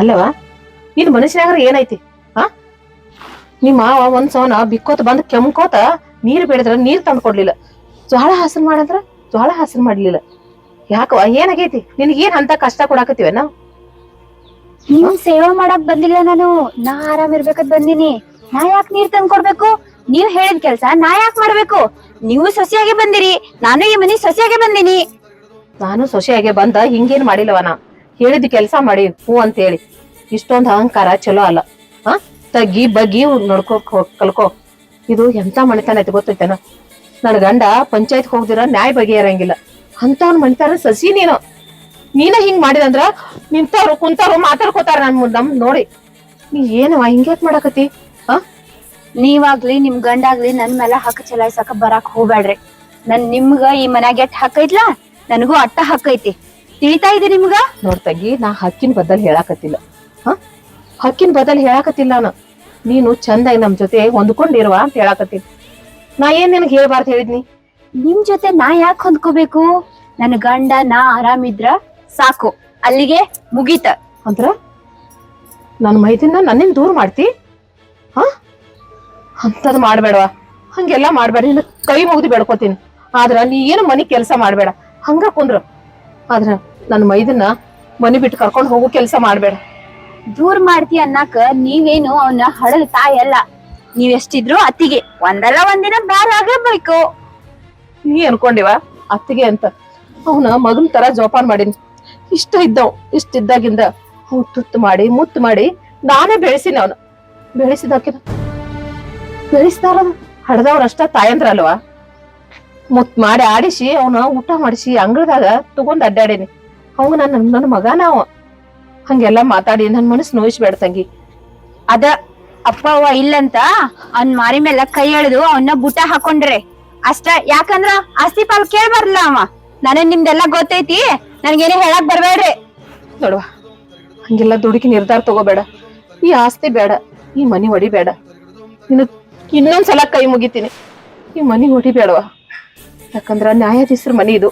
ಅಲ್ಲವ? ನಿನ್ ಮನುಷ್ಯನಾಗ್ರ ಏನೈತಿ? ಹಾ ನಿಮ್ಮ ಮಾವ ಒಂದ್ ಸವನ ಬಿಕ್ಕೋತ ಬಂದ್ ಕೆಮ್ಕೋತ ನೀರ್ ಬೇಡಿದ್ರ ನೀರ್ ತಂದ್ ಕೊಡ್ಲಿಲ್ಲ ಜ್ವಾಳ ಹಾಸನ್ ಮಾಡಂದ್ರ ಜ್ವಾಳ ಹಾಸನ್ ಮಾಡ್ಲಿಲ್ಲ. ಯಾಕವ ಏನಾಗೈತಿ? ನಿನಗ್ ಏನ್ ಅಂತ ಕಷ್ಟ ಕೊಡಾಕತಿವ ನಾವು ನೀವು ಸೇವಾ ಮಾಡಕ್ ಬಂದಿಲ್ಲ ನಾನು. ನಾ ಆರಾಮ್ ಇರ್ಬೇಕಂತ ಬಂದಿನಿ. ನಾ ಯಾಕ್ ನೀರ್ ತಂದ್ ಕೊಡ್ಬೇಕು ನೀವ್ ಹೇಳಿದ ಕೆಲ್ಸ ನಾ ಯಾಕ್ ಮಾಡ್ಬೇಕು? ನೀವು ಸೊಸೆಯಾಗೆ ಬಂದಿರಿ. ನಾನು ಈ ಮನಿ ಸೊಸೆಯಾಗೆ ಬಂದಿನಿ. ನಾನು ಸೊಸೆಯಾಗೆ ಬಂದ ಹಿಂಗೇನ್ ಮಾಡಿಲ್ಲವ ನಾ? ಹೇಳಿದ ಕೆಲಸ ಮಾಡಿ, ಹೂ ಅಂತ ಹೇಳಿ. ಇಷ್ಟೊಂದು ಅಹಂಕಾರ ಚಲೋ ಅಲ್ಲ. ಹಾ? ತಗ್ಗಿ, ಬಗ್ಗಿ ನೋಡ್ಕೋ ಕಲ್ಕೋ. ಇದು ಎಂತ ಮಣಿತನ ಐತಿ ಗೊತ್ತೈತೇನ? ನನ್ ಗಂಡ ಪಂಚಾಯತ್ ಹೋಗ್ದಿರ ನ್ಯಾಯ ಬಗೆಹರಂಗಿಲ್ಲ ಅಂತವ್ನ ಮಣಿತಾರ ಸಸಿ ನೀನು. ನೀನ ಹಿಂಗ್ ಮಾಡಿದಂದ್ರ ನಿಂತವ್ರು ಕುಂತವ್ರು ಮಾತಾಡ್ಕೋತಾರ ನನ್ ನಮ್ ನೋಡಿ. ನೀ ಏನವ ಹಿಂಗ್ಯಾಕ್ ಮಾಡಾಕತಿ ಹ? ನೀವಾಗ್ಲಿ, ನಿಮ್ ಗಂಡಾಗ್ಲಿ ನನ್ ಮೇಲೆ ಹಕ್ಕ ಚಲಾಯ್ಸಕ ಬರಾಕ್ ಹೋಗ್ಬೇಡ್ರಿ ನನ್ ನಿಮ್ಗ ಈ ಮನ್ಯಾಗ ಎಟ್ ಹಕ್ಕ ಐತ್ಲಾ? ನನಗೂ ಅಟ್ಟ ಹಕ್ಕ ಐತಿ. ತಿಳಿತಾ ಇದೆ ನಿಮ್ಗ? ನೋಡ್ ತಂಗಿ ನಾ ಹಕ್ಕಿನ ಬದಲ್ ಹೇಳಾಕತ್ತಿಲ್ಲ. ಹ? ಹಕ್ಕಿನ ಬದಲ್ ಹೇಳಾಕತ್ತಿಲ್ಲ ನಾನು ನೀನು ಚಂದಾಗಿ ನಮ್ ಜೊತೆ ಹೊಂದ್ಕೊಂಡಿರುವ ಅಂತ ಹೇಳಾಕತ್ತೀನಿ. ನಾ ಏನ್ ನಿನಗೆ ಹೇಳ್ಬಾರ್ದು ಹೇಳಿದ್ನಿ? ನಿಮ್ ಜೊತೆ ನಾ ಯಾಕೆ ಹೊಂದ್ಕೋಬೇಕು? ನನ್ ಗಂಡ ನಾ ಆರಾಮಿದ್ರ ಸಾಕು. ಅಲ್ಲಿಗೆ ಮುಗೀತ. ಅಂದ್ರ? ನನ್ನ ಮೈದಿನ ನನ್ನಿಂದ ದೂರ ಮಾಡ್ತಿ? ಹ? ಅಂತದ್ ಮಾಡ್ಬೇಡವಾ. ಹಂಗೆಲ್ಲ ಮಾಡ್ಬೇಡ. ನಿನ್ನ ಕೈ ಮುಗಿದು ಬೇಡ್ಕೋತೀನಿ. ಆದ್ರ ನೀ ಏನು ಮನೆ ಕೆಲಸ ಮಾಡ್ಬೇಡ. ಹಂಗ ಕುಂದ್ರ. ಆದ್ರ ನನ್ನ ಮೈದನ್ನ ಮನೆ ಬಿಟ್ಟು ಕರ್ಕೊಂಡು ಹೋಗೋ ಕೆಲಸ ಮಾಡ್ಬೇಡ. ದೂರ್ ಮಾಡ್ತಿ ಅನ್ನಕ ನೀವೇನು ಅವನ ಹಡದ ತಾಯಿ ಅಲ್ಲ. ನೀವೆಷ್ಟಿದ್ರು ಅತ್ತಿಗೆ. ಒಂದಲ್ಲ ಒಂದಿನ ಬ್ಯಾರೆ ಆಗಬೇಕು ನೀ ಅನ್ಕೊಂಡಿವ? ಅತ್ತಿಗೆ ಅಂತ. ಅವನ ಮಗನ ತರ ಜೋಪಾನ್ ಮಾಡೀನಿ. ಇಷ್ಟ ಇದ್ದವ್ ಇಷ್ಟ ಇದ್ದಾಗಿಂದ ಅವ್ನ್ ತುತ್ತು ಮಾಡಿ ಮುತ್ತು ಮಾಡಿ ನಾನೇ ಬೆಳೆಸಿನ ಅವನು. ಬೆಳೆಸಿದಾಕಿನ ಬೆಳೆಸ್ತಾರ ಹಡ್ದವ್ರಷ್ಟ ತಾಯಂದ್ರ ಅಲ್ವಾ? ಮುತ್ ಮಾಡಿ ಆಡಿಸಿ ಅವನ ಊಟ ಮಾಡಿಸಿ ಅಂಗಳದಾಗ ತಗೊಂಡ್ ಅಡ್ಡಾಡೀನಿ ಅವ್ ನನ್ನ ನನ್ನ ಮಗ ನಾವು. ಹಂಗೆಲ್ಲ ಮಾತಾಡಿ, ನನ್ ಮನಸ್ಸು ನೋಯಿಸ್ಬೇಡ ತಂಗಿ. ಅದ ಅಪ್ಪ ಅವ್ವ ಇಲ್ಲಂತ ಅವ್ನ್ ಮಾರಿ ಮೇಲೆ ಕೈ ಎಳೆದು ಅವನ್ನ ಬುಟ್ಟ ಹಾಕೊಂಡ್ರೆ. ಅಷ್ಟ ಯಾಕಂದ್ರ ಆಸ್ತಿ ಪಾಲ್ ಕೇಳ್ಬಾರ್ಲ ಅವ. ನನಗ್ ನಿಮ್ದೆಲ್ಲ ಗೊತ್ತೈತಿ, ನನ್ಗೇನೇ ಹೇಳಕ್ ಬರ್ಬೇಡ್ರಿ. ನೋಡುವ, ಹಂಗೆಲ್ಲ ದುಡುಕಿ ನಿರ್ಧಾರ ತಗೋಬೇಡ. ಈ ಆಸ್ತಿ ಬೇಡ, ಈ ಮನಿ ಹೊಡಿಬೇಡ ಇನ್ನು ಇನ್ನೊಂದ್ಸಲ ಕೈ ಮುಗಿತೀನಿ. ಈ ಮನಿ ಹೊಡಿಬೇಡವ ಯಾಕಂದ್ರ ನ್ಯಾಯಾಧೀಶರ ಮನಿ ಇದು.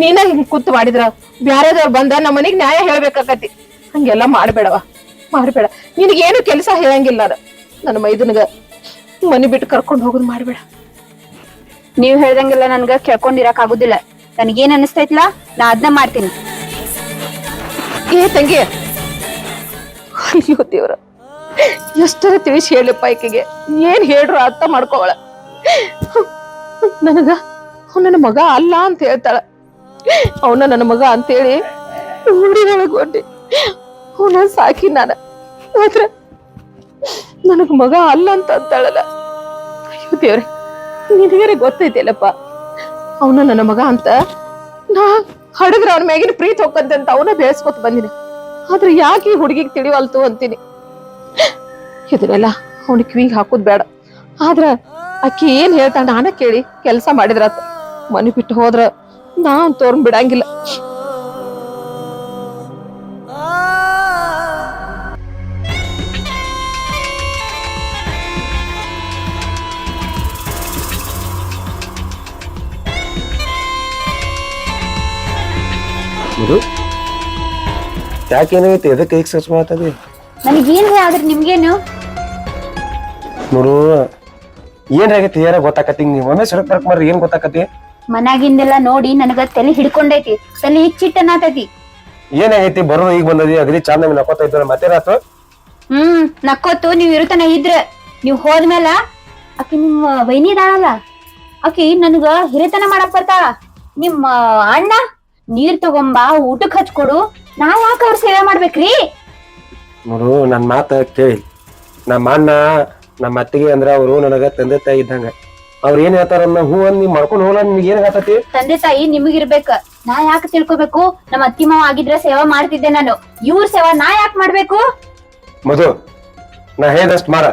ನೀನ ಹಿಂಗ್ ಕೂತ್ ಮಾಡಿದ್ರ ಬ್ಯಾರೆದವ್ರು ಬಂದ ನಮ್ಮ ಮನಿಗ್ ನ್ಯಾಯ ಹೇಳ್ಬೇಕಾಕತಿ ಹಂಗೆಲ್ಲ ಮಾಡ್ಬೇಡವ ಮಾಡ್ಬೇಡ. ನಿನಗೇನು ಕೆಲಸ ಹೇಳಂಗಿಲ್ಲ ಅದ. ನನ್ನ ಮೈದನ್ಗ ಮನಿ ಬಿಟ್ಟು ಕರ್ಕೊಂಡು ಹೋಗೋದು ಮಾಡ್ಬೇಡ. ನೀವ್ ಹೇಳ್ದಂಗೆಲ್ಲ ನನ್ಗ ಕೇಳ್ಕೊಂಡಿರಕ್ ಆಗುದಿಲ್ಲ. ನನಗೇನ್ ಅನಿಸ್ತೈತ್ಲಾ? ನಾ ಅದನ್ನ ಮಾಡ್ತೀನಿ. ಏ ತಂಗಿ! ಅಯ್ಯೋ ದೇವ್ರ! ಎಷ್ಟರ ತಿಳಿಸಿ ಹೇಳಪ್ಪ ಈಕೆಗೆ. ಏನ್ ಹೇಳ್ರು ಅರ್ಥ ಮಾಡ್ಕೋವಳ. ನನಗ ನನ್ನ ಮಗ ಅಲ್ಲ ಅಂತ ಹೇಳ್ತಾಳ. ಅವನ ನನ್ನ ಮಗ ಅಂತೇಳಿ ಊರಿ ಒಳಗೊಂಡಿ ಅವನ ಸಾಕಿ ನಾನ. ಆದ್ರ ನನಗ ಮಗ ಅಲ್ಲ ಅಂತ ಅಂತಾಳಲ್ಲ. ಅಯ್ಯೋ ದೇವ್ರೆ, ನಿನಗರೆ ಗೊತ್ತೈತಿಲ್ಲಪ್ಪ ಅವನ ನನ್ನ ಮಗ ಅಂತ ನಾ ಹಡಗ್ರ ಅವನ ಮ್ಯಾಗಿನ ಪ್ರೀತಿ ಹೋಗಂತೆ ಅಂತ ಅವನ ಬೆಳೆಸ್ಕೊತ ಬಂದಿನಿ. ಆದ್ರೆ ಯಾಕೆ ಈ ಹುಡುಗಿಗೆ ತಿಳಿವಲ್ತು ಅಂತೀನಿ. ಇದನ್ನೆಲ್ಲ ಅವನ ಕಿವಿಗೆ ಹಾಕೋದ್ ಬೇಡ. ಆದ್ರ ಅಕ್ಕಿ ಏನ್ ಹೇಳ್ತಾನೆ ನಾನ ಕೇಳಿ ಕೆಲಸ ಮಾಡಿದ್ರಾತ. ಮನೆ ಬಿಟ್ಟು ಹೋದ್ರ ನಾ ತೋರ್ನ್ ಬಿಡಂಗಿಲ್ಲ ಇದು ಯಾಕೇನಾಗೈತಿ ಎದಕ್ಕೆ ಈಗ ಸರ್ಚ್ ಮಾಡ್ತದಿ ನನಗೇನ್ ಆದ್ರೆ ನಿಮ್ಗೇನು? ನೋಡು ಏನಾಗೈತಿ ಯಾರ ಗೊತ್ತಾಕತಿ ನೀವು ಒಮ್ಮೆ ಸಡಕ್ ಬರಕ್ ಮಾಡ್ರಿ ಏನ್ ಗೊತ್ತಾಕತಿ ಮನ್ಯಾಗಿಂದೆಲ್ಲ ನೋಡಿ ನನಗ ತಲೆ ಹಿಡ್ಕೊಂಡೈತಿ. ತಲೆ ಹಿಚ್ಚಿಟ್ಟನಾತೈತಿ. ಏನಾಗೈತಿ ಬರೋ ಈಗ ಬಂದದಿ ಅಗ್ರಿ ಚಂದ ನಕೋತಾ ಇದ್ರ ರಾತು ಹ್ಮ್ ನಕ್ಕೋತು ನೀವ್ ಇರುತನ ಇದ್ರ. ನೀವ್ ಹೋದ್ಮೇಲ ಆಕಿ ನಿಮ್ಮ ವೈನಿದಾಳಲ್ಲ. ಅಕಿ ಆಕಿ ನನ್ಗ ಹಿರಿತನ ಮಾಡಕ್ ಬರ್ತಾಳ. ನಿಮ್ಮ ಅಣ್ಣ ನೀರ್ ತಗೊಂಬಾ ಊಟಕ್ ಹಚ್ಕೊಡು. ನಾ ಯಾಕ ಅವ್ರ ಸೇವೆ ಮಾಡ್ಬೇಕ್ರಿ? ನೋಡು ನನ್ ಮಾತ ಕೇಳಿ. ನಮ್ಮ ಅಣ್ಣ ನಮ್ಮ ಅತ್ತಿಗೆ ಅಂದ್ರೆ ಅವರು ನನಗ ತಂದೆ ತಾಯಿ ಇದ್ದಂಗ. ಅವ್ರ ಏನ್ ಹೇಳ್ತಾರ ಹೂ ಅಂದ್ ನೀವ್ ಮಾಡ್ಕೊಂಡ್ ಹೋಗ್ಲ ನಿಮ್ಗೆ ಏನ್ ಆಗತತಿ ತಂದೆ ತಾಯಿ ನಿಮಗಿರ್ಬೇಕ. ನಾ ಯಾಕೆ ತಿಳ್ಕೊಬೇಕು? ನಮ್ಮ ಅತ್ತಿ ಮಾವ ಆಗಿದ್ರೆ ಸೇವಾ ಮಾಡ್ತಿದ್ದೆ ನಾನು. ಇವ್ರ ಸೇವಾ ನಾ ಯಾಕೆ ಮಾಡ್ಬೇಕು? ಮಧು ನಾ ಹೇಳ್ದಷ್ಟು ಮಾಡ.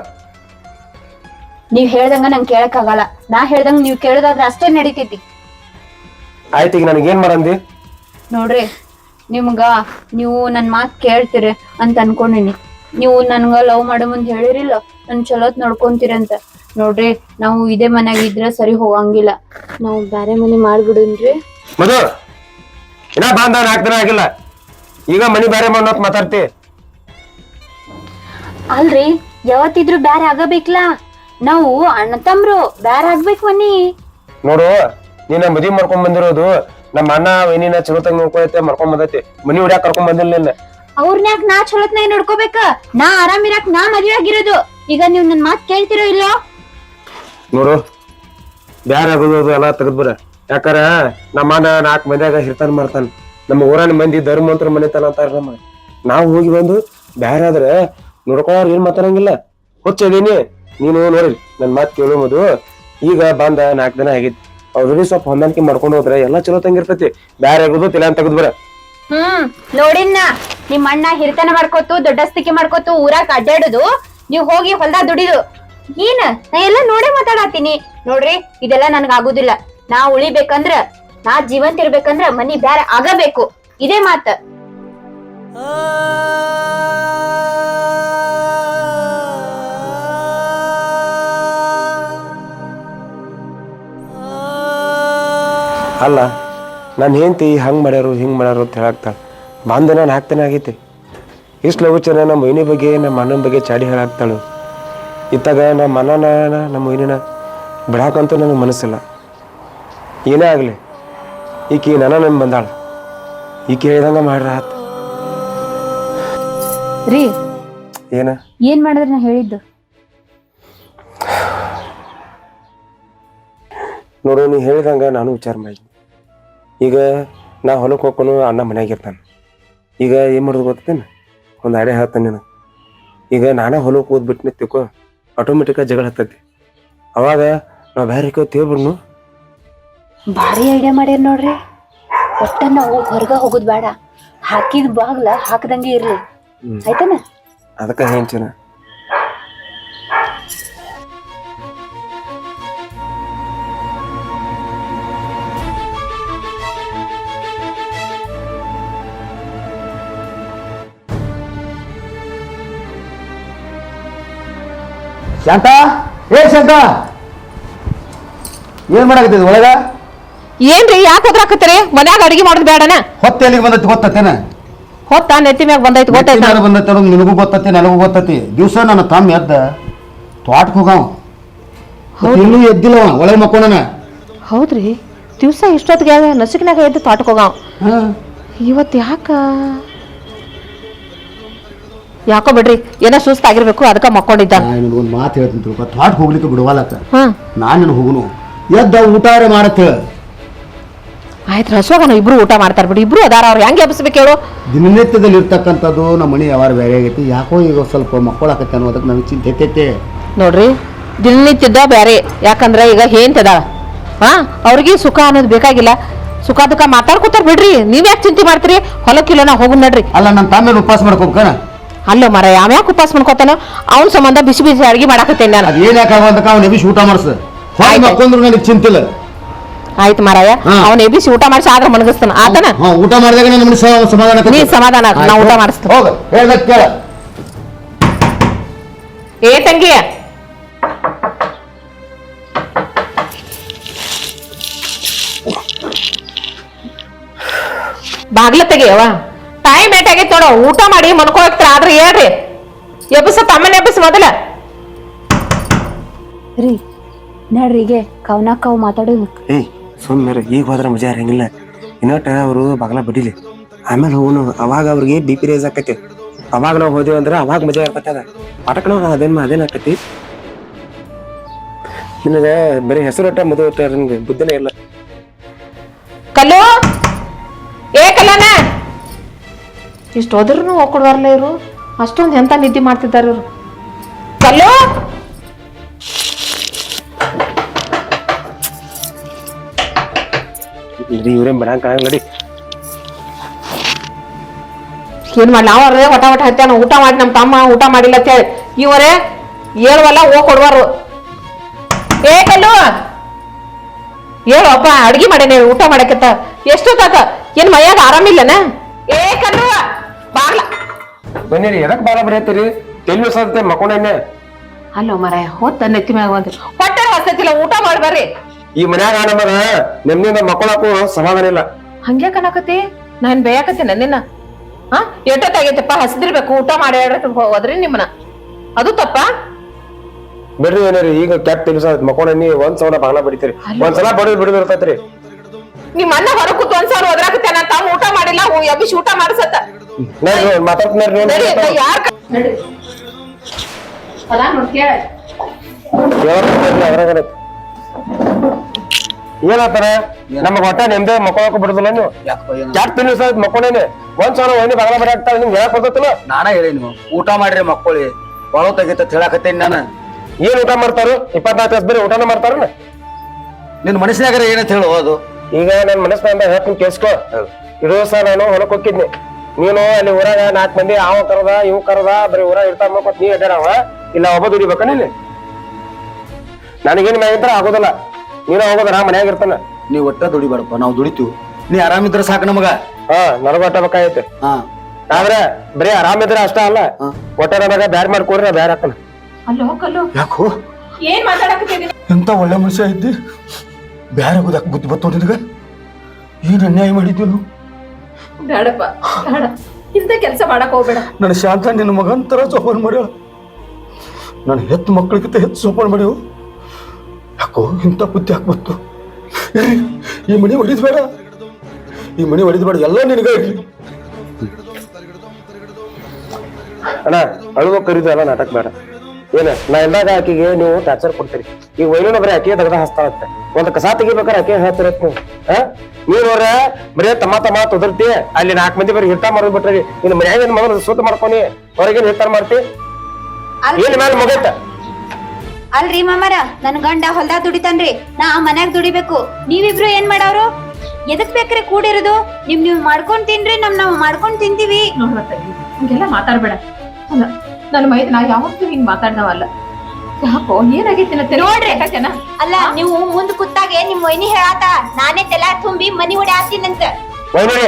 ನೀವ್ ಹೇಳ್ದಂಗ ನಂಗೆ ಕೇಳಕ್ ಆಗಲ್ಲ ನಾ ಹೇಳ್ದಂಗ ನೀವ್ ಕೇಳೋದಾದ್ರೆ ಅಷ್ಟೇ ನಡೀತೈತಿ. ಆಯ್ತು ಈಗ ನನಗೆ ಏನ್ ಮಾಡಂದಿ ನೋಡ್ರಿ ನಿಮ್ಗ ನೀವು ನನ್ ಮಾತ್ ಕೇಳ್ತೀರಿ ಅಂತ ಅನ್ಕೊಂಡಿನಿ. ನೀವು ನನ್ಗ ಲವ್ ಮಾಡೋ ಮುಂದ್ ಹೇಳಿರಿಲ್ಲ ನನ್ ಚಲೋತ್ ನೋಡ್ಕೊಂತೀರಂತ. ಅಂತ ನೋಡ್ರಿ ನಾವು ಇದೇ ಮನ್ಯಾಗ ಇದ್ರ ಸರಿ ಹೋಗಂಗಿಲ್ಲ. ನಾವು ಬ್ಯಾರೆ ಮನೆ ಮಾಡ್ಬಿಡುನ್ರಿ. ಮಧು ಇನ್ನ ಬಂದ ನಾಲ್ಕು ದಿನ ಆಗಿಲ್ಲ. ಈಗ ಮನಿ ಬೇರೆ ಮಾಡೋತ್ ಮಾತಾಡ್ತಿ. ಅಲ್ರಿ ಯಾವತ್ತಿದ್ರು ಬ್ಯಾರೆ ಆಗಬೇಕಲ್ಲ ನಾವು ಅಣ್ಣ ತಮ್ರು ಬ್ಯಾರೆ ಆಗ್ಬೇಕು ಮನಿ. ನೋಡು ನೀನ ಮದ್ವಿ ಮಾಡ್ಕೊಂಡ್ ಬಂದಿರೋದು ನಮ್ಮ ಅಣ್ಣ ಏನಿನ ಚಲೋ ತಂಗ ನೋಡ್ಕೊಳತ್ತೆ ಮಾಡ್ಕೊಂಡ್ ಬಂದೈತಿ. ಮನಿ ಹೊಡ್ಯಾಕ ಕರ್ಕೊಂಡ್ ನಿನ್ನ. ಅವ್ರನ್ಯಾಕ್ ನಾ ಚಲೋತ್ನಾಗ ನೋಡ್ಕೋಬೇಕ? ನಾ ಆರಾಮ್ ಇರಾಕ್ ನಾ ಮದ್ವೆ ಆಗಿರೋದು. ಈಗ ನೀವ್ ನನ್ ಮಾತ್ ಕೇಳ್ತಿರೋ ಇಲ್ಲೋ? ನೋಡು, ಬ್ಯಾರ ಆಗೋದು ಎಲ್ಲ ತೆಗೆದ್ ಬಿಡ. ಯಾಕಾರ ನಮ್ಮ ಅಣ್ಣ ನಾಲ್ಕು ಮಂದಿಯಾಗ ಹಿರ್ತಾನ ಮಾಡ್ತಾನ. ನಮ್ಮ ಊರನ ಮಂದಿ ಧರ್ಮಂತ್ರ ಮನೆತನ ಅಂತಾರ ನಮ್ಮ ನಾವು ಹೋಗಿ ಬಂದು ಬೇರೆ ಆದ್ರೆ ನೋಡ್ಕೊಳ್ಳೋರು ಏನ್ ಮಾತಾಡಂಗಿಲ್ಲ. ಹುಚ್ಚದೇನಿ ನೀನು ನೋಡಿ, ನನ್ ಮಾತ್ ಕೇಳೋದು ಈಗ ಬಂದ ನಾಲ್ಕು ದಿನ ಆಗಿತ್ತು ಅವ್ರಿಗೆ ಸ್ವಲ್ಪ ಹೊಂದಾಣಿಕೆ ಮಾಡ್ಕೊಂಡು ಹೋದ್ರೆ ಎಲ್ಲಾ ಚಲೋ ತಂಗಿರ್ತೈತಿ. ಬ್ಯಾರೆ ಆಗೋದು ತಿಲ ಅಂತ ಹ್ಮ್, ನೋಡಿನ್ನ ನಿಮ್ ಅಣ್ಣ ಹಿರಿತನ ಮಾಡ್ಕೋತು, ದೊಡ್ಡಸ್ತಿಕೆ ಮಾಡ್ಕೋತು, ಊರಾಗ ಅಡ್ಡಾಡುದು, ನೀವ್ ಹೋಗಿ ಹೊಲ್ದಾಗ ದುಡಿದು. ಏನ್ ನಾ ಎಲ್ಲ ನೋಡೇ ಮಾತಾಡತೀನಿ ನೋಡ್ರಿ, ಇದೆಲ್ಲ ನನ್ಗ ಆಗುದಿಲ್ಲ ನಾ ಉಳಿಬೇಕಂದ್ರ, ನಾ ಜೀವಂತ ಇರ್ಬೇಕಂದ್ರ ಮನಿ ಬ್ಯಾರ ಆಗಬೇಕು. ಇದೇ ಮಾತ. ಅಲ್ಲ ನಾನು ಹೆಂಡತಿ ಹಂಗೆ ಮಾಡ್ಯಾರು ಹಿಂಗೆ ಮಾಡ್ಯಾರು ಅಂತ ಹೇಳಾಕ್ತಾಳೆ ಬಂದು ನಾನು ಹಾಕ್ತಾನೆ ಆಗೈತಿ. ಇಷ್ಟು ಲಘುಚನ ನಮ್ಮ ಮೈನಿ ಬಗ್ಗೆ ನಮ್ಮ ಅಣ್ಣನ ಬಗ್ಗೆ ಚಾಡಿ ಹೇಳಾಕ್ತಾಳು. ಇತ್ತಾಗ ನಮ್ಮ ಅಣ್ಣನ ನಮ್ಮ ಮೈನಿನ ಬಿಡಾಕಂತೂ ನನಗೆ ಮನಸ್ಸಿಲ್ಲ. ಏನೇ ಆಗಲಿ ಈಕೆ ನನ್ನ ನಮ್ಮ ಬಂದಾಳ. ಈಕೆ ಹೇಳ್ದಂಗ ಮಾಡ್ರ ಆತ. ರೀ ಏನ? ಏನು ಮಾಡಿದ್ರೆ ನಾ ಹೇಳಿದ್ದು? ನೋಡು ನೀ ಹೇಳಿದಂಗ ನಾನು ವಿಚಾರ ಮಾಡಿದ್ನಿ. ಈಗ ನಾ ಹೊಲಕ್ಕೆ ಹೋಗ್ಕೊಂಡು ಅಣ್ಣ ಮನೆಯಾಗಿರ್ತಾನೆ ಈಗ ಏನು ಮಾಡೋದು ಗೊತ್ತೇನು? ಒಂದು ಐಡಿಯಾ ಹೇಳ್ತಾನೆ ನೀನು ಈಗ ನಾನೇ ಹೊಲಕ್ಕೆ ಓದ್ಬಿಟ್ಟು ತಿಳ್ಕೊ ಆಟೋಮೆಟಿಕಾಗಿ ಜಗಳ ಹತ್ತೈತಿ. ಅವಾಗ ನಾವು ಬೇರೆ ತೇಳ್ಬಿಡ್ನು ಭಾರಿ ಐಡಿಯಾ ಮಾಡ್ಯಾರ ನೋಡ್ರಿ. ಒಟ್ಟ ನಾವು ಹೊರಗೆ ಹೋಗೋದು ಬೇಡ. ಹಾಕಿದ ಬಾಗ್ಲ ಹಾಕದಂಗೆ ಇರ್ಲಿ. ಆಯ್ತನ? ಅದಕ್ಕೆ ಹೆಂಚನ ಶಾಂತ? ಏ ಶಾಂತ? ಏನ್ ಮಾಡಾಕತ್ತಿದ್ ಒಳಗ? ಏನ್ರಿ ಯಾಕೆ ಹೋದ್ರಾಕತ್ತೀರಿ? ಮನ್ಯಾಗ ಅಡಿಗೆ ಮಾಡೋದು ಬೇಡನ ಹೊತ್ತ ಎಲ್ಲಿಗೆ ಬಂದೈತಿ ಗೊತ್ತತೇನ ಹೊತ್ತ ನೆತ್ತಿ ಮ್ಯಾಗ ಬಂದೈತಿ ಗೊತ್ತೈತಿ ಬಂದೈತಿ ಅನ್ನೋದು ನಿನಗೂ ಗೊತ್ತತಿ ನನಗೂ ಗೊತ್ತತಿ. ದಿವಸ ನನ್ನ ತಮ್ಮ ಎದ್ದ ತೋಟಕ್ಕೆ ಹೋಗಾವ. ಇನ್ನೂ ಎದ್ದಿಲ್ಲ ಅವ ಒಳಗೆ ಮಕ್ಕೊಂಡನ. ಹೌದ್ರಿ. ದಿವಸ ಇಷ್ಟೊತ್ತಿಗೆ ನಸುಕಿನಾಗ ಎದ್ದು ತೋಟಕ್ಕೆ ಹೋಗಾವ. ಇವತ್ತು ಯಾಕ? ಯಾಕೋ ಬಿಡ್ರಿ ಏನೋ ಸುಸ್ತಾಗಿರ್ಬೇಕು ಅದಕ್ಕೆ ಮಕ್ಕೊಂಡಿದ್ದ. ಒಂದು ಮಾತು ಹೇಳ್ತೀನಿ ತಿಳ್ಕೊ ಹೋಗ್ಲಿಕ್ಕೆ ಬಿಡವಲ್ಲತ್ತ ಹಾ. ನಾನು ನಿನ್ನ ಹೋಗುನು. ಎದ್ದ ಊಟಾರೆ ಮಾಡತ್ತ. ಆಯ್ತು ಹಸುವಾಗನು ಇಬ್ರು ಊಟ ಮಾಡ್ತಾರೆ ಬಿಡಿ ಇಬ್ರು ಅದಾರ ಅವ್ರು ಹೆಂಗೆ ಎಬ್ಸ್ಬೇಕು ಹೇಳು. ದಿನನಿತ್ಯದಲ್ಲಿ ಇರ್ತಕ್ಕಂಥದ್ದು ನಮ್ಮ ಮನೆ ಯಾವಾರ ಬೇರೆ ಆಗೈತಿ. ಯಾಕೋ ಈಗ ಸ್ವಲ್ಪ ಮಕ್ಕಳಾಕತ್ತೆ ಅನ್ನೋದಕ್ಕೆ ನನಗೆ ಚಿಂತೆ ಐತೈತೆ. ನೋಡ್ರಿ ದಿನನಿತ್ಯದ ಬೇರೆ ಯಾಕಂದ್ರೆ ಈಗ ಹೇಂತದ ಹಾ ಅವ್ರಿಗೆ ಸುಖ ಅನ್ನೋದು ಬೇಕಾಗಿಲ್ಲ. ಸುಖ ದುಃಖ ಮಾತಾಡ್ಕೊತಾರ ಬಿಡ್ರಿ ನೀವ್ ಯಾಕೆ ಚಿಂತೆ ಮಾಡ್ತೀರಿ? ಹೊಲಕ್ಕಿಲ್ಲ ನಾ ಹೋಗುನ್ ನಡ್ರಿ. ಅಲ್ಲ ನನ್ನ ತಮ್ಮ ಉಪವಾಸ ಮಾಡ್ಕೋಬೇಕನ? ಅಲ್ಲೋ ಮರ ಯಾವ ಯಾಕೆ ಉಪವಾಸ ಮಾಡ್ಕೋತಾನ? ಅವ್ನ ಸಂಬಂಧ ಬಿಸಿ ಬಿಸಿ ಅಡಿಗೆ ಮಾಡಾಕತ್ತೇನೆ ನಾನು. ಅದು ಏನ್ ಯಾಕೆ ಅಂತ ಅವ್ನು ಎಬಿಸಿ ಊಟ ಮಾಡಿಸ್. ಹೊರಗೆ ಆಯ್ತು. ನನಗೆ ಚಿಂತಿಲ್ಲ. ಆಯ್ತು ಮಾರಾಯ ಅವ್ನ ಎಬ್ಬಿಸಿ ಊಟ ಮಾಡಿಸಿ ಆದ್ರೆ ಮಣಗಿಸ್ತಾನ ಆತನ? ಹಾ ಊಟ ಮಾಡಿದಾಗ ನಮ್ಗೆ ಸಮಾಧಾನ ನೀ ಸಮಾಧಾನ ಆಗ್, ನಾ ಊಟ ಮಾಡಿಸ್ತೀನಿ. ಹೋಗು ಹೇಳ್ದಕ್ ಕೇಳ. ಏ ತಂಗಿ! ಬಾಗ್ಲ ತೆಗಿಯವ ಟೈಮ್ ಏಟ್ ಆಗೈತೆ ನೋಡು ಊಟ ಮಾಡಿ ಮನ್ಕೋಗ್ತಾರ ಆದ್ರೆ ಹೇಳ್ರಿ. ಎಬ್ಬಸ ತಮ್ಮನ ಎಬ್ಬಸ ಮೊದಲ. ರೀ ನಡ್ರಿ ಈಗ ಕವ್ನ ಕವ್ ಮಾತಾಡೋದು ಏ ಸುಮ್ಮನೆ ಈಗ ಹೋದ್ರೆ ಮಜಾ ಇರಂಗಿಲ್ಲ. ಇನ್ನೊಟ್ಟ ಅವರು ಬಗಲ ಬಿಡಿಲಿ. ಆಮೇಲೆ ಹೋಗೋನು ಅವಾಗ ಅವ್ರಿಗೆ ಬಿ ಪಿ ರೇಸ್ ಆಕತಿ. ಅವಾಗ ನಾವು ಹೋದೇವು ಅಂದ್ರೆ ಅವಾಗ ಮಜಾ ಇರ್ತೈತೆ ಅದ. ಪಟಕ್ ನಾವು ಅದೇನ್ ಅದೇನ್ ಆಕತಿ? ನಿನಗೆ ಬರೀ ಹೆಸರು ಮದುವೆ ಬುದ್ಧನೇ ಬುದ್ಧಿನೇ ಇಲ್ಲ. ಕಲ್ಲು? ಇಷ್ಟು ಹೋದ್ರೂ ಹೋಗ್ಕೊಡ್ವಾರಲ್ಲ ಇವರು? ಅಷ್ಟೊಂದು ಎಂತ ನಿದ್ದೆ ಮಾಡ್ತಿದ್ದಾರೆ ಇವರು? ಕಲ್ಲು ಇಲ್ರಿ ಇವ್ರೇನ್ ಬರಂಗ್ ಕಾಣಂಗ್ ನಡಿ ಏನ್ ಮಾಡಿ ನಾವು ಅವ್ರೇ ಒಟ ಒಟ ಹತ್ತಾನ ಊಟ ಮಾಡಿ ನಮ್ಮ ತಮ್ಮ ಊಟ ಮಾಡಿಲ್ಲ ಅಂತ ಹೇಳಿ. ಇವರೇ ಹೇಳುವಲ್ಲ ಹೋಗ್ ಕೊಡ್ಬಾರು ಏ ಕಲ್ಲು! ಅಪ್ಪ ಅಡ್ಗೆ ಮಾಡೇನೆ ಊಟ ಮಾಡಕತ್ತ. ಎಷ್ಟೊತ್ತಾತ? ಏನ್ ಮೈಯಾಗ ಆರಾಮಿಲ್ಲನ? ಬನ್ನಿರಿ ಎದಕ್ ಬಾಳ ಬರೀತೀರಿ ತೆಲ್ಲು ಸತ್ತೆ ಮಕ್ಕೊಂಡೇನೆ ಅಲ್ಲೋ ಮರ ಹೊತ್ತ ನೆತ್ತಿ ಮ್ಯಾಗ ಒಂದು ಹೊಟ್ಟೆ ಹಸತಿಲ್ಲ ಊಟ ಮಾಡಿ ಬರ್ರಿ. ಈ ಮನ್ಯಾಗ ನಮಗ ನೆಮ್ಮದಿಯಿಂದ ಮಕ್ಕಳಕ್ಕೂ ಸಮಾಧಾನ ಇಲ್ಲ. ಹಂಗೆ ಕನಕತಿ ನಾನ್ ಬೇಯಕತಿ ನಿನ್ನ. ಹಾ? ಎಷ್ಟೊತ್ತಾಗೈತಪ್ಪ? ಹಸಿದಿರ್ಬೇಕು ಊಟ ಮಾಡಿ ಹೋದ್ರಿ ನಿಮ್ಮನ್ನ. ಅದು ತಪ್ಪ? ಬಿಡ್ರಿ ಏನಾರಿ ಈಗ ಕೆಟ್ಟ ತಿನ್ಸ ಮಕ್ಕೊಂಡಿ ಒಂದ್ ಸಲ ಬಾಗ್ಲ ಬಡಿತೀರಿ ಒಂದ್ಸಲ ಬಡಿದ್ ಬಿಡಿದ್ ಇರ್ತೈತ್ರಿ. ನಿಮ್ ಅಣ್ಣ ಹೊರ ಕೂತು ಒಂದ್ ಸಾವಿರ ನಾನ್ ತಾವು ಊಟ ಮಾಡಿಲ್ಲ ಅಭಿಷ್ ಊಟ ಮಾಡ್ಸತ್ತ. ಏನಾತಾರ ನಮ್ಗ ನಾ ಏನತ್ತಾರ ಹೊಟ್ಟೆ ನಿಮ್ದೆ ಮಕ್ಕೊಳಕ್ ಬಿಡುದಿಲ್ಲ ನೀವು ಚಾಟ್ ತಿನ್ನಿ ಸರ್ ಮಕ್ಕಳೇನೆ. ಒಂದ್ ಸಾವಿರ ಒಯ್ನಿ ಬಗಲ ಬರ ಆಗ್ತಾರೆ ನಿಮ್ಗೆ ಹೇಳಕ್ ಬರ್ತೈತಿಲ್ಲ. ನಾನ ನೀವು ಊಟ ಮಾಡ್ರಿ ಮಕ್ಕಳಿ. ಒಳ ತೆಗಿತ ಹೇಳಕತ್ತೇನಿ ನಾನು. ಏನ್ ಊಟ ಮಾಡ್ತಾರು? ಇಪ್ಪತ್ನಾಲ್ಕು ತಾಸು ಊಟನೂ ಊಟನ ಮಾಡ್ತಾರ ನಿನ್ ಮನಸ್ಸಿನಾಗ ಏನಂತ ಹೇಳು ಅದು. ಈಗ ನನ್ ಮನಸ್ಸಿನಿಂದ ಹೇಳ್ತೀನಿ ಕೇಸ್ಕೊ ಇದು ದಿವಸ ನಾನು ಹೊಲಕ್ ಹೋಗಿದ್ನಿ ನೀನು ಅಲ್ಲಿ ಊರಾಗ ನಾಲ್ಕು ಮಂದಿ ಅವ ಕರದ ಇವ್ ಕರದ ಬರೀ ಊರಾಗ ಇರ್ತಾವ ಮಾಡ್ಕೊತ್ ನೀ ಅಡ್ಡಾಡವ ಇಲ್ಲ ಒಬ್ಬ ದುಡಿಬೇಕ ನೀನು ನನಗೇನ್ ಮ್ಯಾಗಿದ್ರ ಆಗೋದಿಲ್ಲ. ನೀನು ಹೋಗೋದ ನಾ ಮನ್ಯಾಗ ಇರ್ತಾನ. ನೀ ಒಟ್ಟ ದುಡಿಬಾರಪ್ಪ ನಾವು ದುಡಿತೀವಿ. ನೀ ಆರಾಮಿದ್ರ ಸಾಕು ನಮಗ. ಹಾ ನನಗೊಟ್ಟ ಬೇಕಾಗೈತೆ. ಹಾ. ಆದ್ರೆ ಬರೀ ಆರಾಮಿದ್ರೆ ಅಷ್ಟ ಅಲ್ಲ. ಒಟ್ಟ ನನಗ ಬ್ಯಾರ್ ಮಾಡ್ಕೊಡ್ರಿ ನಾ ಬ್ಯಾರ್ ಹಾಕನ ಯಾಕೋ? ಏನ್ ಮಾತಾಡಕತ್ತಿದ್ದೀನಿ ಎಂತ ಒಳ್ಳೆ ಮನುಷ್ಯ ಇದ್ದಿ? ಬ್ಯಾರೆ ಆಗೋದಕ್ಕೆ ಬುದ್ಧಿ ಬತ್ತೋ ನಿನಗ? ಏನ್ ಅನ್ಯಾಯ ಮಾಡಿದ್ದು ಬೇಡಪ್ಪ ಬೇಡ. ಇಂಥ ಕೆಲಸ ಮಾಡಕ್ ಹೋಗ್ಬೇಡ. ನನ್ನ ಶಾಂತ ನಿನ್ನ ಮಗಂತರ ಸೋಪನ್ ಮಾಡ್ಯಾಳ. ನನ್ನ ಹೆತ್ತು ಮಕ್ಕಳಿಗಿಂತ ಹೆಚ್ಚು ಸೋಪನ್ ಮಾಡ್ಯಾವು. ಯಾಕೋ ಇಂಥ ಬುದ್ಧಿ ಹಾಕ್ಬತ್ತು ಈ ಮನೆ ಹೊಡಿದ್ ಬೇಡ. ಈ ಮನೆ ಹೊಡಿದ್ ಬೇಡ ಎಲ್ಲ ನಿನಗ ಇರ್ಲಿ. ಅಣ್ಣ ಅಳುವ ಕರೀದ ಎಲ್ಲ ನಾಟಕ ಬೇಡ. ಏನ ನಾ ಎಲ್ಲಾಗ ಆಕಿಗೆ ನೀವು ಟಾರ್ಚರ್ ಕೊಡ್ತೀರಿ. ಈ ವೈಲಿನ ಬರೀ ಆಕೆ ತೆಗ್ದ ಹಸ್ತಾಳತ್ತೆ ಒಂದ್ ಕಸ ತೆಗಿಬೇಕಾರೆ ಆಕೆ ಹೇಳ್ತಿರತ್ ನೀವು ಹಾ? ನೀವ್ರ ಬರೀ ತಮ್ಮ ತಮ್ಮ ತೊದರ್ತಿ ಅಲ್ಲಿ ನಾಲ್ಕು ಮಂದಿ ಬರೀ ಹಿರ್ತಾ ಮಾಡೋದ್ ಬಿಟ್ರಿ. ನಿನ್ ಮನ್ಯಾಗ ಏನ್ ಮಗನ ಸುತ್ತ ಮಾಡ್ಕೊನಿ ಹೊರಗೇನ್ ಹಿರ್ತಾರ ಮಾಡ್ತಿ? ಏನ್ ಮ್ಯಾಲ ಮುಗೈತ ಅಲ್ರಿ ಮಾಮರ ನನ್ ಗಂಡ ಹೊಲ್ದಾಗ ದುಡಿತಾನ್ರಿ ನಾ ಮನ್ಯಾಗ ದುಡಿಬೇಕು. ನೀವಿಬ್ರು ಏನ್ ಮಾಡವ್ರು? ಎದಕ್ ಬೇಕ್ರಿ ಕೂಡಿರೋದು ನಿಮ್ ನೀವ್ ಮಾಡ್ಕೊಂಡ್ ತಿನ್ರಿ ನಮ್ ನಾವ್ ಮಾಡ್ಕೊಂಡ್ ತಿಂತೀವಿ. ನೋಡ್ರ ಹಂಗೆಲ್ಲ ಮಾತಾಡ್ಬೇಡ. ಅಲ್ಲ ನನ್ನ ಮೈ ನಾ ಯಾವತ್ತೂ ಹಿಂಗ್ ಮಾತಾಡ್ದವಲ್ಲ ಯಾಕೋ ಏನಾಗೈತಿ ನೋಡ್ರಿ. ನೋಡ್ರಿ ಅಲ್ಲ ನೀವು ಮುಂದ್ ಕೂತಾಗೆ ನಿಮ್ ಮೈನಿ ಹೇಳಾತ? ನಾನೇ ತಲೆ ತುಂಬಿ ಮನಿ ಹೊಡೆ ಹಾಕ್ತೀನಂತ ವೈನೋರಿ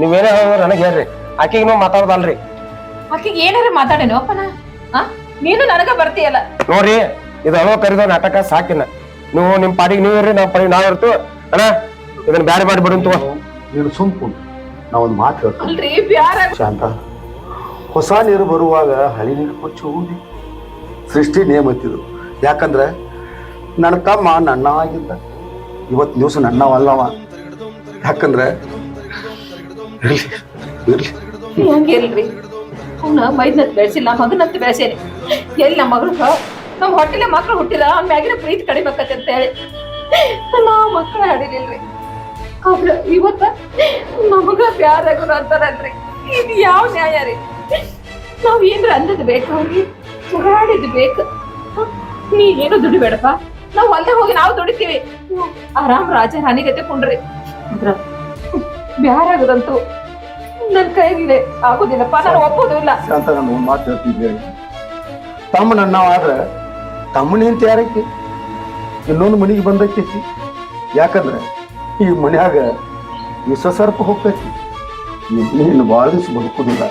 ನೀವೇನೇ ಹೇಳೋ ನನಗೆ ಹೇಳ್ರಿ. ಆಕಿಗೆ ಮಾತಾಡ್ದಲ್ರಿ ಮಾತಾಡೋದಲ್ರಿ. ಆಕಿಗೆ ಏನಾರ ಮಾತಾಡೇನೋ ಅಪ್ಪನ? ಆ? ನೀನು ನನಗ ಬರ್ತೀಯಲ್ಲ. ನೋಡ್ರಿ ಇದು ಅವ ಕರಿದ ನಾಟಕ ಸಾಕಿನ. ನೀವು ನಿಮ್ ಪಾಡಿಗೆ ನೀವು ಇರ್ರಿ ನಮ್ಮ ಪಾಡಿಗೆ ನಾವ್ ಇರ್ತು ಅಣ್ಣ ಇದನ್ನ ಬ್ಯಾರೆ ಮಾಡಿ ಬಿಡುಂತು ನೀನು ಸುಮ್ಕು ನಾ ಒಂದು ಮಾತು ಹೇಳ್ತೀನಿ. ಅಲ್ರಿ ಬ್ಯಾರ ಶಾಂತ. ಹೊಸ ನೀರು ಬರುವಾಗ ಹಳಿ ನೀರು ಕೊಚ್ಚಿ ಹೋಗಿ ಸೃಷ್ಟಿ ನೇಮತ್ತಿದು ಯಾಕಂದ್ರೆ ನನ್ನ ತಮ್ಮ ನನ್ನ ಆಗಿದ್ದ ಇವತ್ತು ದಿವಸ ನನ್ನವಲ್ಲವ. ಯಾಕಂದ್ರೆ ಹಂಗಿಲ್ರಿ ಮಗನಂತ ಎಲ್ಲಿ ನಮ್ಮ ಮಗಳು ನಮ್ಮ ಹೊಟ್ಟೆಲೆ ಮಕ್ಳು ಹುಟ್ಟಿಲ್ಲ, ಅವ್ನ ಮ್ಯಾಗಿನ ಪ್ರೀತಿ ಕಡಿಮೆ ಆಕತ್ತೆ ಅಂತ ಹೇಳಿ. ನಾವು ಮಕ್ಕಳ ಹಾಡಿಲಿಲ್ರಿ. ಅವ್ರ ಇವತ್ತ ನಮಗ ಬ್ಯಾರಾಗೋರು ಅಂತಾರಲ್ರಿ. ಇದು ಯಾವ ನ್ಯಾಯ ರೀ? ನಾವ್ ಏನ್ರ ಅಂದದ್ ಬೇಕು ಅವ್ರಿಗೆ ಜಗಾಡಿದ್ ಬೇಕು? ನೀ ಏನು ಬೇಡಪ್ಪ ನಾವ್ ಹೊಲ್ದಾಗ ಹೋಗಿ ನಾವು ದುಡಿತೀವಿ. ಆರಾಮ್ ರಾಜ ರಾಣಿಗತೆ ಕುಂಡ್ರಿ. ಆದ್ರ ಬ್ಯಾರಾಗದಂತೂ ನನ್ ಕೈಲಿ ಆಗೋದಿಲ್ಲಪ್ಪ ನಾನು ಒಪ್ಪೋದು ಇಲ್ಲ. ನಾನು ಒಂದು ಮಾತು ನಾವು ಆದ್ರೆ ತಮ್ಮನ ಅಂತ ಯಾರೈತಿ? ಇನ್ನೊಂದು ಮನೆಗೆ ಬಂದೈತಿ ಯಾಕಂದ್ರೆ ಈ ಮನ್ಯಾಗ ವಿಷ ಸರ್ಪ ಹೋಗ್ತೈತಿ. ನೀನು ಭಾಳ ದಿವಸ ಬದುಕುದಿಲ್ಲ.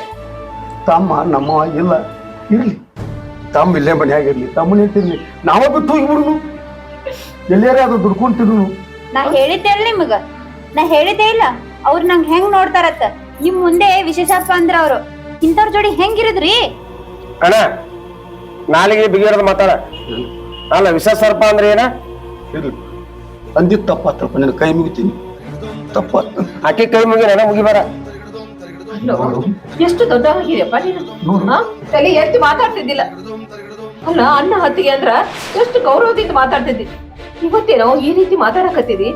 ತಮ್ಮ ನಮ್ಮ ಇಲ್ಲ. ಇರ್ಲಿ. ತಮ್ಮ ಇಲ್ಲೇ ಮನ್ಯಾಗ ತಮ್ಮನೇ ತಿರ್ಲಿ ನಾವ ಬಿಟ್ಟು ಹೋಗ್ಬಿಡುನು ಎಲ್ಲಾರ ಅದು ದುಡ್ಕೊಂಡು ತಿರುನು ನಾ ಹೇಳಿದ್ದೆ ಅಲ್ಲ ನಿಮಗ. ನಾ ಹೇಳಿದ್ದೆ ಇಲ್ಲ. ಅವ್ರ ನಂಗ್ ಹೆಂಗ್ ನೋಡ್ತಾರತ್ತ? ನಿಮ್ ಮುಂದೆ ವಿಶೇಷಪ್ಪ ಅಂದ್ರ ಅವ್ರು. ಇಂಥವ್ರ ಜೋಡಿ ಹೆಂಗಿರಿದ್ರಿ ಅಣ್ಣ ನಾಲಿಗೆ ಬಿಗಿರದ ಮಾತಾಡ. ಅಲ್ಲ ವಿಷ ಸರ್ಪ ಅಂದ್ರೆ ಏನ? ಇರ್ಲಿ. ತಪ್ಪ ತಪ್ಪಾತಪ್ಪ ನಿನ್ನ ಕೈ ಮುಗಿತೀನಿ. ತಪ್ಪ ಆಕೆ ಕೈ ಮುಗಿ ನೆನ ಮುಗಿಬಾರ. ಅಲ್ಲೋ, ದೊಡ್ಡ ದೊಡ್ಡವಾಗಿದೆಯಪ್ಪ ನೀನು? ತಲೆ ಎತ್ತಿ ಮಾತಾಡ್ತಿದ್ದಿಲ್ಲ. ಅಲ್ಲ ಅಣ್ಣ ಹತ್ತಿಗೆ ಅಂದ್ರ ಎಷ್ಟು ಗೌರವದಿಂದ ಮಾತಾಡ್ತಿದ್ದಿ. ಇವತ್ತೇನೋ ಈ ರೀತಿ ಮಾತಾಡಕತ್ತಿದಿ?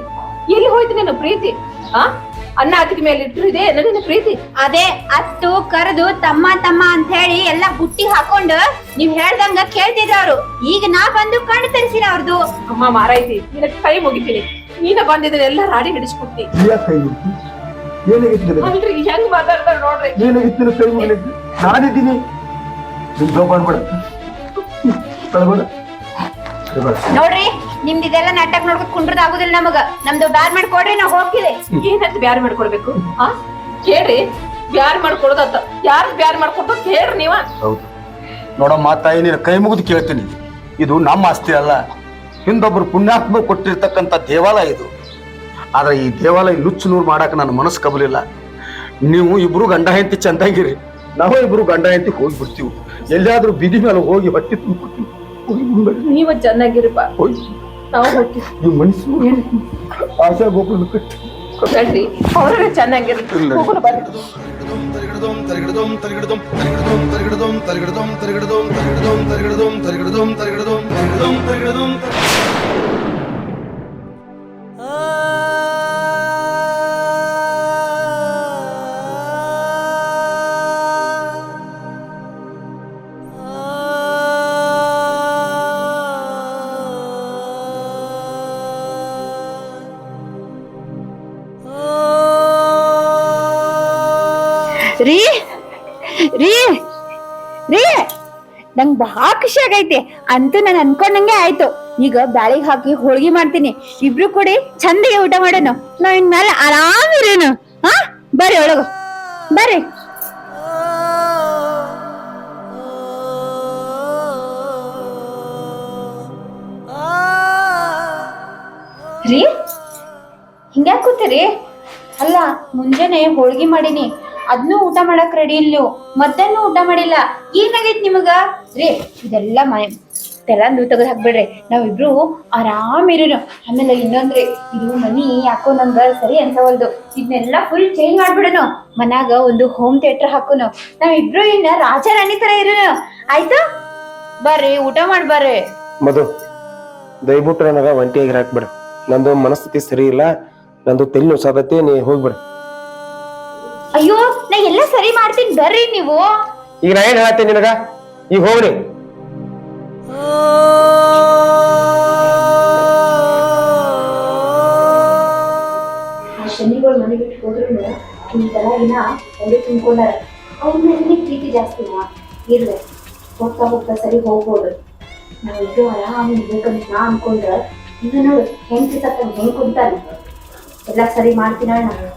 ಎಲ್ಲಿ ಹೋಯ್ತು ನನ್ನ ಪ್ರೀತಿ? ಆ? ಅನ್ನ ಹತ್ತಿಗೆ ಮೇಲೆ ಇಟ್ಟಿದೆ ನನ್ನ ಪ್ರೀತಿ? ಅದೇ ಅತ್ತು ಕರೆದು ತಮ್ಮ ತಮ್ಮ ಅಂತ ಹೇಳಿ ಎಲ್ಲಾ ಬುಟ್ಟಿ ಹಾಕೊಂಡು ನೀವ್ ಹೇಳ್ದಂಗ ಕೇಳ್ತಿದ್ರ ಅವ್ರು. ಈಗ ನಾ ಬಂದು ಕಣ್ಣು ತರಿಸಿನ ಅವ್ರದ್ದು ಅಮ್ಮ ಮಾರಾಯ್ತಿ ನಿನ್ನ ಕೈ ಮುಗಿತೀನಿ ನೀನ ಬಂದಿದ್ರೆ ಎಲ್ಲ ರಾಡಿ ಹಿಡಿಸ್ಕೊಡ್ತಿ ಯಾಕೆ ಕೈ ಮುಗಿತಿ. ಏನಾಗಿತ್ತು ನಿನಗೆ ಅಲ್ರಿ ಹೆಂಗ್ ಮಾತಾಡ್ತಾರ ನೋಡ್ರಿ. ಏನಾಗಿತ್ತು ನಿನ್ನ ಕೈ ನಾನಿದ್ದೀನಿ. ನಿನ್ ಮಾಡ್ಬೇಡ. ನೋಡ್ರಿ ನಿಮ್ದು ಇದೆಲ್ಲ ನಾಟಕ ನೋಡ್ಬೇಕು ಕುಂಡ್ರದ ಆಗುದಿಲ್ಲ ನಮಗ. ನಮ್ದು ಬ್ಯಾರ್ ಮಾಡ್ಕೊಡ್ರಿ ನಾವ್ ಹೋಗ್ತಿದೆ ಏನಂತ ಬ್ಯಾರ್ ಮಾಡ್ಕೊಡ್ಬೇಕು? ಆ? ಕೇಳ್ರಿ ಬ್ಯಾರ್ ಮಾಡ್ಕೊಡೋದತ್ತ ಯಾರು ಬ್ಯಾರ್ ಮಾಡ್ಕೊಡ್ದು ಕೇಳ್ರಿ ನೀವ. ಹೌದು. ನೋಡಮ್ಮ ತಾಯಿ ನೀನು ಕೈ ಮುಗಿದು ಕೇಳ್ತೀನಿ. ಇದು ನಮ್ಮ ಆಸ್ತಿ ಅಲ್ಲ. ಹಿಂದೊಬ್ರು ಪುಣ್ಯಾತ್ಮ ಕೊಟ್ಟಿರ್ತಕ್ಕಂಥ ದೇವಾಲಯ ಇದು. ಆದ್ರೆ ಈ ದೇವಾಲಯ ನುಚ್ಚು ನೂರು ಮಾಡಕ್ಕೆ ನನ್ನ ಮನಸ್ಸು ಕಬಲಿಲ್ಲ ನೀವು ಇಬ್ರು ಗಂಡ ಹೆಂಡತಿ ಚೆಂದಾಗಿರಿ ನಾವು ಇಬ್ರು ಗಂಡ ಹೆಂಡತಿ ಹೋಗ್ಬಿಡ್ತೀವಿ ಎಲ್ಲಿಯಾದ್ರೂ ಬೀದಿ ಮೇಲೆ ಹೋಗಿ ಹೊಟ್ಟೆ ತುಂಬಿಡ್ತೀವಿ ಹೋಗಿ ಮುಂಬರಿ ನೀವ ಚೆನ್ನಾಗಿರಪ್ಪ ಹೋಗಿ ನಾವು ಮನಸ್ಸು ಆಶಾ ಗೋಪುರ ಕಟ್ಟಿ ಅವ್ರ ಬರ್ರಿ ತರಿಗಿಡದೋಂ ತರಿಗಿಡದೋಂ ತರಿಗಿಡದೋಂ ತರಿಗಿಡದೋಂ ತರಿಗಿಡದೋಂ ತರಿಗಿಡದೋಂ ತರಿಗಿಡದೋಂ ತರಿಗಿಡದೋಂ ತರಿಗಿಡದೋಂ ತರಿಗಿಡದೋಂ ತರಿಗಿಡದೋಂ ತರಿಗಿಡದೋಂ ತರಿಗಿಡದೋಂ ರೀ ರೀ ರೀ. ನಂಗ್ ಬಹಳ ಖುಷಿ ಆಗೈತಿ. ಅಂತೂ ನಾನು ಅನ್ಕೊಂಡಂಗೆ ಆಯ್ತು. ಈಗ ಬ್ಯಾಳಿಗ್ ಹಾಕಿ ಹೋಳ್ಗಿ ಮಾಡ್ತೀನಿ. ಇಬ್ರು ಕೂಡಿ ಚಂದಗೆ ಊಟ ಮಾಡೋಣ. ನಾವ್ ಇನ್ಮೇಲೆ ಆರಾಮಿರೇನು ಹಾ? ಬರ್ರಿ ಒಳಗ. ಬರ್ರಿ. ರೀ? ಹಿಂಗ್ಯಾಕ್ ಕೂತೀರಿ? ಅಲ್ಲ, ಮುಂಜಾನೆ ಹೋಳ್ಗಿ ಮಾಡೀನಿ. ಅದ್ನೂ ಊಟ ಮಾಡಕ್ ರೆಡಿ ಇಲ್ಲೋ. ಮತ್ತೇನು ಊಟ ಮಾಡಿಲ್ಲ. ಏನಾಗೈತ್ ನಿಮಗ? ರೀ, ಇದೆಲ್ಲ ಮ ತೆಲಂದು ತೆಗೆದು ಹಾಕ್ಬಿಡ್ರಿ. ನಾವಿಬ್ರು ಆರಾಮಿರೋನು ಆಮೇಲೆ ಇನ್ನೊಂದ್ರಿ ಇದು ಮನಿ ಯಾಕೋ ನಂಗ ಸರಿ ಅನ್ಸವಲ್ದು. ಇದನ್ನೆಲ್ಲ ಫುಲ್ ಚೇಂಜ್ ಮಾಡ್ಬಿಡೋನು. ಮನ್ಯಾಗ ಒಂದು ಹೋಮ್ ಥಿಯೇಟರ್ ಹಾಕೋನು. ನಾವಿಬ್ರು ಇನ್ನ ರಾಜ ರಾಣಿ ತರ ಇರೋನು. ಆಯ್ತು? ಬರ್ರಿ, ಊಟ ಮಾಡಿ ಬರ್ರಿ. ಮಧು, ದಯವಿಟ್ಟು ನನಗ ಒಂಟಿಯಾಗಿ ಹಾಕ್ಬಿಡ ನಂದು ಮನಸ್ಥಿತಿ ಸರಿ ಇಲ್ಲ. ನಂದು ತಲೆ ಸಾಧ್ಯತೆ ನೀ ಹೋಗ್ಬಿಡ. ಅಯ್ಯೋ ನಾ ಎಲ್ಲ ಸರಿ ಮಾಡ್ತೀನಿ ಬರ್ರಿ ನೀವು. ಈಗ ನಾ ಏನ್ ಹೇಳತ್ತೀನಿ ನಿನಗ? ಈಗ ಹೋಗ್ರಿ. ಆ ಶನಿಗಳು ಮನೆ ಬಿಟ್ಟು ಹೋದ್ರು ತರ ಇನ್ನ ಅವ್ರಿಗೆ ತುಂಬಿಕೊಂಡಾರ ಅವ್ರ ಮೇಲೆ ಪ್ರೀತಿ ಜಾಸ್ತಿ ಇರ್ಲಿ ಹೋಗ್ತಾ ಹೋಗ್ತಾ ಸರಿ ಹೋಗ್ಬೋದು. ನಾವು ಇದ್ದು ಆರಾಮ ಇರ್ಬೇಕಂತ ನಾ ಅನ್ಕೊಂಡ್ರ ಇನ್ನು ನೋಡು ಹೆಂಗ್ ಸಿಕ್ಕ ಹೆಂಗ್ ಕುಂತಾನೆ? ಎಲ್ಲ ಸರಿ ಮಾಡ್ತೀನ ನಾನು?